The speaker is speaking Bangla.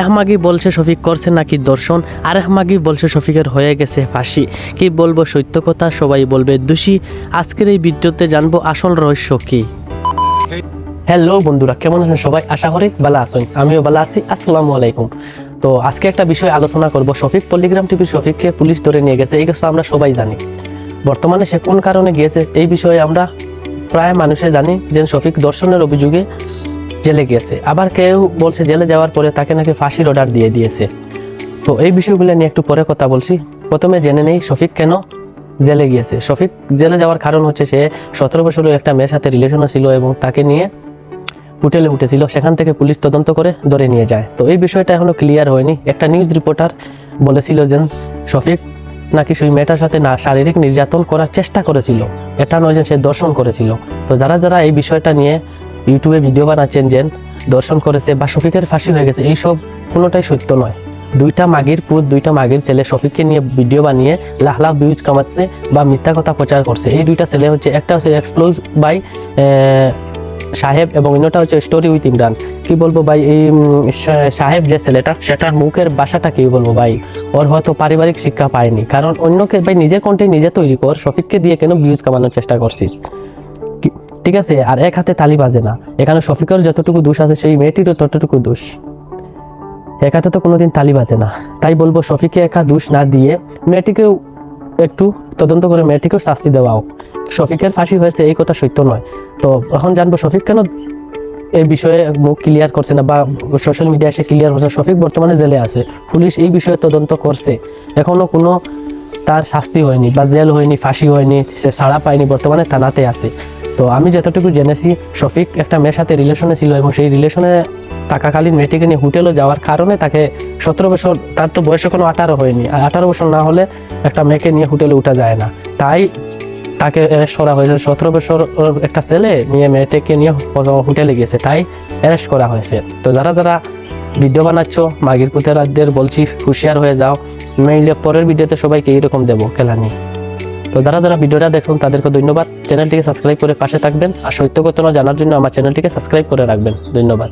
এক মাগি বলছে শফিক করছে নাকি দর্শন, আর এক মাগি বলছে শফিকের হয়ে গেছে ফাঁসি। কি বলব সত্য কথা? সবাই বলবে দোষী। আজকের এই ভিডিওতে জানব আসল রহস্য কি। হ্যালো বন্ধুরা, কেমন আছেন সবাই? আশা করি ভালো আছেন। আমিও ভালো আছি। আসসালামু আলাইকুম। তো আজকে একটা বিষয় আলোচনা করব। শফিক পল্লিগ্রাম টিভির শফিককে পুলিশ ধরে নিয়ে গেছে। এই কথা আমরা সবাই জানি। বর্তমানে সে কোন কারণে গিয়েছে এই বিষয়ে আমরা প্রায় মানুষে জানি যে শফিক দর্শনের অভিযোগে জেলে গিয়েছে আবার কেউ বলছে জেলে যাওয়ার পরে তাকে নাকি ফাঁসির অর্ডার দিয়ে দিয়েছে। তো এই বিষয়গুলো নিয়ে একটু পরে কথা বলছি। প্রথমে জেনে নেই শফিক কেন জেলে গিয়েছে। শফিক জেলে যাওয়ার কারণ হচ্ছে সে সতেরো বছরের একটা মেয়ের সাথে রিলেশনও ছিল এবং তাকে নিয়ে হোটেলে উঠেছিল। সেখান থেকে পুলিশ তদন্ত করে ধরে নিয়ে যায়। তো এই বিষয়টা এখনও ক্লিয়ার হয়নি। একটা নিউজ রিপোর্টার বলেছিল যে শফিক নাকি সেই মেয়েটার সাথে না শারীরিক নির্যাতন করার চেষ্টা করেছিল। এটা নয় যে সে দর্শন করেছিল। তো যারা যারা এই বিষয়টা নিয়ে ইউটিউবে ভিডিও বানাচ্ছেন যে দর্শন করেছে বা শফিকের ফাঁসি হয়ে গেছে এইসব কোনোটাই সত্য নয়। দুইটা মাগির পুত, দুইটা মাগির ছেলে শফিককে নিয়ে ভিডিও বানিয়ে লাখ লাখ ভিউজ কামাচ্ছে বা মিথ্যা কথা প্রচার করছে। এই দুইটা ছেলে হচ্ছে, একটা হচ্ছে এক্সপ্লোজ বাই সাহেব এবং অন্যটা হচ্ছে স্টোরি উইথ ইমরান। কি বলব ভাই, এই সাহেব যে ছেলেটা, সেটার মুখের বাসাটা কি বলব ভাই? ওর হয়তো পারিবারিক শিক্ষা পায়নি। কারণ অন্যকে ভাই নিজের কন্টেন্ট নিজে তৈরি কর, শফিককে দিয়ে কেন ভিউজ কামানোর চেষ্টা করছিস? ঠিক আছে? আর এক হাতে তালি বাজে না। এখানে শফিকের যতটুকু দোষ আছে, সেই মেয়েটিরও ততটুকু দোষ। এক হাতে তো কোনোদিন তালি বাজে না। তাই বলব শফিকে একা দোষ না দিয়ে মেয়েটিকেও একটু তদন্ত করে মেয়েটিকেও শাস্তি দেওয়া হোক। শফিকের ফাঁসি হয়েছে, এই কথা সত্য নয়। তো এখন জানব, শফিক কেন এই বিষয়ে মুখ ক্লিয়ার করছে না বা সোশ্যাল মিডিয়ায় এসে ক্লিয়ার করছে শফিক বর্তমানে জেলে আছে। পুলিশ এই বিষয়ে তদন্ত করছে। এখনও কোনো তার শাস্তি হয়নি বা জেল হয়নি, ফাঁসি হয়নি, সে ছাড়া পায়নি, বর্তমানে থানাতে আছে। তো আমি যতটুকু জেনেছি, শফিক একটা মেয়ের সাথে রিলেশনে ছিল এবং সেই রিলেশনে থাকাকালীন মেয়েটিকে নিয়ে হোটেলে যাওয়ার কারণে তাকে সতেরো বছর, তার তো বয়স কোনো আঠারো হয়নি। আর আঠারো বছর না হলে একটা মেয়েকে নিয়ে হোটেলে উঠা যায় না। তাই তাকে অ্যারেস্ট করা হয়েছে। সতেরো বছর একটা ছেলে নিয়ে মেয়েটাকে নিয়ে হোটেলে গিয়েছে। তাই অ্যারেস্ট করা হয়েছে। তো যারা যারা ভিডিও বানাচ্ছ, মাগির পুতেরাদের বলছি, হুঁশিয়ার হয়ে যাও। মেইলে পরের ভিডিওতে সবাইকে এইরকম দেবো খেলা নিয়ে তো যারা যারা ভিডিওটা দেখুন, তাদেরকে ধন্যবাদ। চ্যানেলটিকে সাবস্ক্রাইব করে পাশে থাকবেন। আর সত্য ঘটনা জানার জন্য আমার চ্যানেলটিকে সাবস্ক্রাইব করে রাখবেন। ধন্যবাদ।